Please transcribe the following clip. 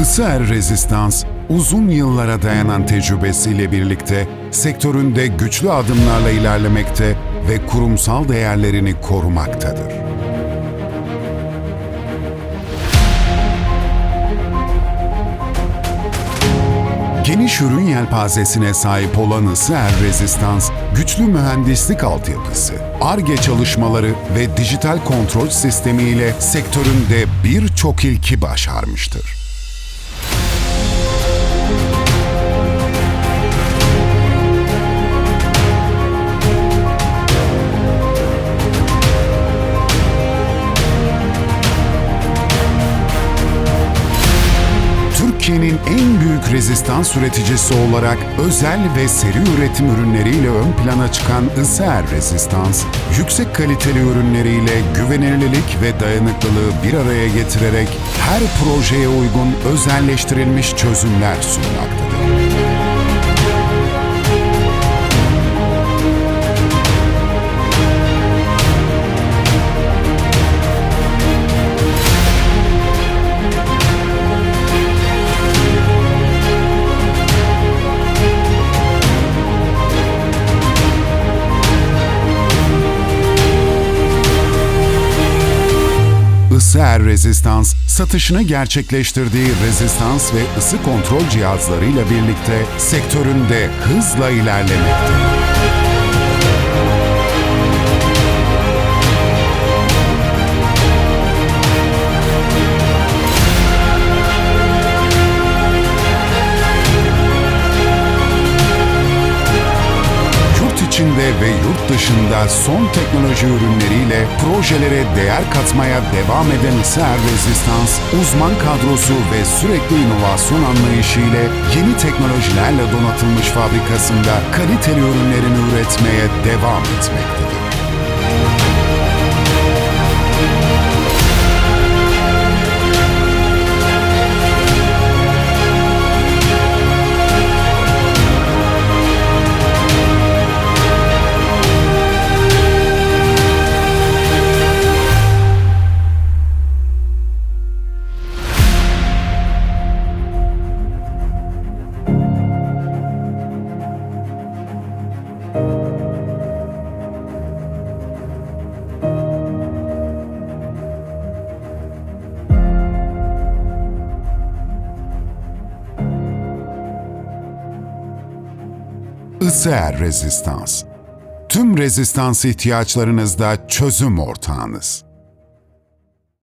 Isıer Rezistans, uzun yıllara dayanan tecrübesiyle birlikte sektöründe güçlü adımlarla ilerlemekte ve kurumsal değerlerini korumaktadır. Geniş ürün yelpazesine sahip olan Isıer Rezistans, güçlü mühendislik altyapısı, ARGE çalışmaları ve dijital kontrol sistemiyle sektöründe birçok ilki başarmıştır. Türkiye'nin en büyük rezistans üreticisi olarak özel ve seri üretim ürünleriyle ön plana çıkan Iser Rezistans, yüksek kaliteli ürünleriyle güvenilirlik ve dayanıklılığı bir araya getirerek her projeye uygun özelleştirilmiş çözümler sunmaktadır. Iser Rezistans, satışını gerçekleştirdiği rezistans ve ısı kontrol cihazlarıyla birlikte sektöründe hızla ilerlemektedir. İçinde ve yurt dışında son teknoloji ürünleriyle projelere değer katmaya devam eden Iser Resistans, uzman kadrosu ve sürekli inovasyon anlayışıyla yeni teknolojilerle donatılmış fabrikasında kaliteli ürünlerini üretmeye devam etmektedir. Iser Rezistans. Tüm rezistans ihtiyaçlarınızda çözüm ortağınız.